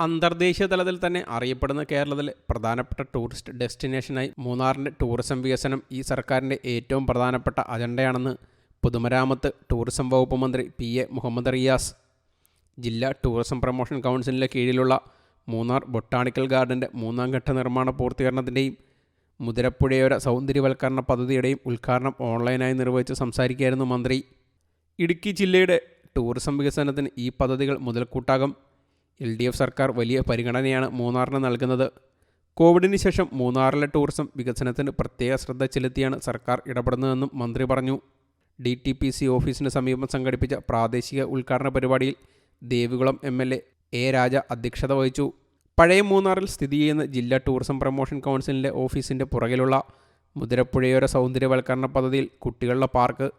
അന്തർദേശീയ തലത്തിൽ തന്നെ അറിയപ്പെടുന്ന കേരളത്തിലെ പ്രധാനപ്പെട്ട ടൂറിസ്റ്റ് ഡെസ്റ്റിനേഷനായി മൂന്നാറിന്റെ ടൂറിസം വികസനം ഈ സർക്കാരിന്റെ ഏറ്റവും പ്രധാനപ്പെട്ട അജണ്ടയാണെന്ന് പുതുമരാമത്ത് ടൂറിസം വകുപ്പ് മന്ത്രി പി എ മുഹമ്മദ് റിയാസ്. ജില്ലാ ടൂറിസം പ്രൊമോഷൻ കൗൺസിലിന്റെ കീഴിലുള്ള മൂന്നാർ ബൊട്ടാണിക്കൽ ഗാർഡന്റെ മൂന്നാം ഘട്ട നിർമ്മാണ പൂർത്തീകരണത്തിന്റെയും മുതിരപ്പുഴയോര സൗന്ദര്യവൽക്കരണ പദ്ധതിയുടെയും ഉദ്ഘാടനം ഓൺലൈനായി നിർവഹിച്ച് സംസാരിക്കുകയായിരുന്നു മന്ത്രി. ഇടുക്കി ജില്ലയുടെ ടൂറിസം വികസനത്തിന് ഈ പദ്ധതികൾ മുതൽക്കൂട്ടാകും. എൽ ഡി എഫ് സർക്കാർ വലിയ പരിഗണനയാണ് മൂന്നാറിന് നൽകുന്നത്. കോവിഡിന് ശേഷം മൂന്നാറിലെ ടൂറിസം വികസനത്തിന് പ്രത്യേക ശ്രദ്ധ ചെലുത്തിയാണ് സർക്കാർ ഇടപെടുന്നതെന്നും മന്ത്രി പറഞ്ഞു. ഡി ടി പി സി ഓഫീസിന് സമീപം സംഘടിപ്പിച്ച പ്രാദേശിക ഉദ്ഘാടന പരിപാടിയിൽ Devikulam M L A A Raja അധ്യക്ഷത വഹിച്ചു. പഴയ മൂന്നാറിൽ സ്ഥിതി ചെയ്യുന്ന ജില്ലാ ടൂറിസം പ്രൊമോഷൻ കൗൺസിലിന്റെ ഓഫീസിന്റെ പുറകിലുള്ള മുതിരപ്പുഴയോര സൗന്ദര്യവൽക്കരണ പദ്ധതിയിൽ കുട്ടികളുടെ പാർക്ക്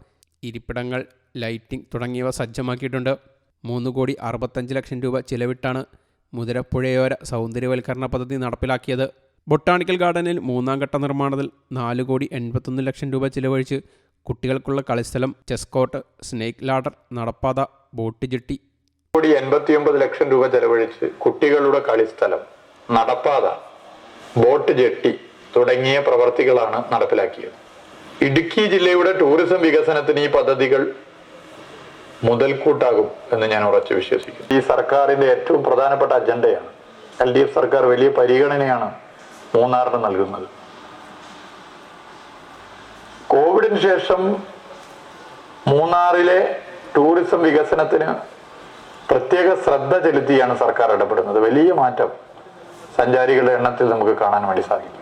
ഇരിപ്പിടങ്ങൾ ലൈറ്റിംഗ് തുടങ്ങിയവ സജ്ജമാക്കിയിട്ടുണ്ട്. മൂന്ന് കോടി അറുപത്തഞ്ച് ലക്ഷം രൂപ ചിലവിട്ടാണ് മുതിരപ്പുഴയോര സൗന്ദര്യവൽക്കരണ പദ്ധതി നടപ്പിലാക്കിയത്. ബൊട്ടാണിക്കൽ ഗാർഡനിൽ മൂന്നാം ഘട്ട നിർമ്മാണത്തിൽ നാല് കോടി എൺപത്തൊന്ന് ലക്ഷം രൂപ ചിലവഴിച്ച് കുട്ടികൾക്കുള്ള കളിസ്ഥലം ചെസ് കോർട്ട് സ്നേക്ക് ലാഡർ നടപ്പാത ബോട്ട് ജെട്ടി. കോടി എൺപത്തിയൊമ്പത് ലക്ഷം രൂപ ചെലവഴിച്ച് കുട്ടികളുടെ കളിസ്ഥലം നടപ്പാത ബോട്ട് ജെട്ടി തുടങ്ങിയ പ്രവർത്തികളാണ് നടപ്പിലാക്കിയത്. ഇടുക്കി ജില്ലയുടെ ടൂറിസം വികസനത്തിന് ഈ പദ്ധതികൾ മുതൽക്കൂട്ടാകും എന്ന് ഞാൻ ഉറച്ചു വിശ്വസിക്കുന്നു. ഈ സർക്കാരിന്റെ ഏറ്റവും പ്രധാനപ്പെട്ട അജണ്ടയാണ് എൽ ഡി എഫ് സർക്കാർ വലിയ പരിഗണനയാണ് മൂന്നാറിന് നൽകുന്നത്. കോവിഡിന് ശേഷം മൂന്നാറിലെ ടൂറിസം വികസനത്തിന് പ്രത്യേക ശ്രദ്ധ ചെലുത്തിയാണ് സർക്കാർ ഇടപെടുന്നത്. വലിയ മാറ്റം സഞ്ചാരികളുടെ എണ്ണത്തിൽ നമുക്ക് കാണാൻ വേണ്ടി സാധിക്കും.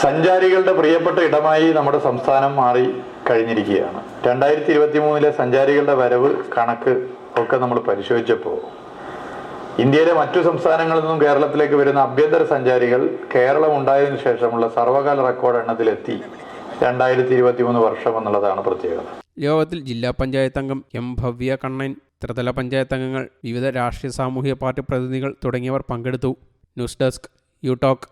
സഞ്ചാരികളുടെ പ്രിയപ്പെട്ട ഇടമായി നമ്മുടെ സംസ്ഥാനം മാറി. കഴിഞ്ഞിരിക്കുകയാണ്. രണ്ടായിരത്തി ഇരുപത്തി മൂന്നിലെ സഞ്ചാരികളുടെ വരവ് കണക്ക് ഒക്കെ നമ്മൾ പരിശോധിച്ചപ്പോൾ ഇന്ത്യയിലെ മറ്റു സംസ്ഥാനങ്ങളിൽ നിന്നും കേരളത്തിലേക്ക് വരുന്ന ആഭ്യന്തര സഞ്ചാരികൾ കേരളം ഉണ്ടായതിനു ശേഷമുള്ള സർവകാല റെക്കോർഡ് എണ്ണത്തിലെത്തി രണ്ടായിരത്തി ഇരുപത്തി മൂന്ന് വർഷം എന്നുള്ളതാണ് പ്രത്യേകത. യോഗത്തിൽ ജില്ലാ പഞ്ചായത്ത് അംഗം എം ഭവ്യ കണ്ണൻ ത്രിതല പഞ്ചായത്ത് അംഗങ്ങൾ വിവിധ രാഷ്ട്രീയ സാമൂഹിക പാർട്ടി പ്രതിനിധികൾ തുടങ്ങിയവർ പങ്കെടുത്തു. News desk you talk.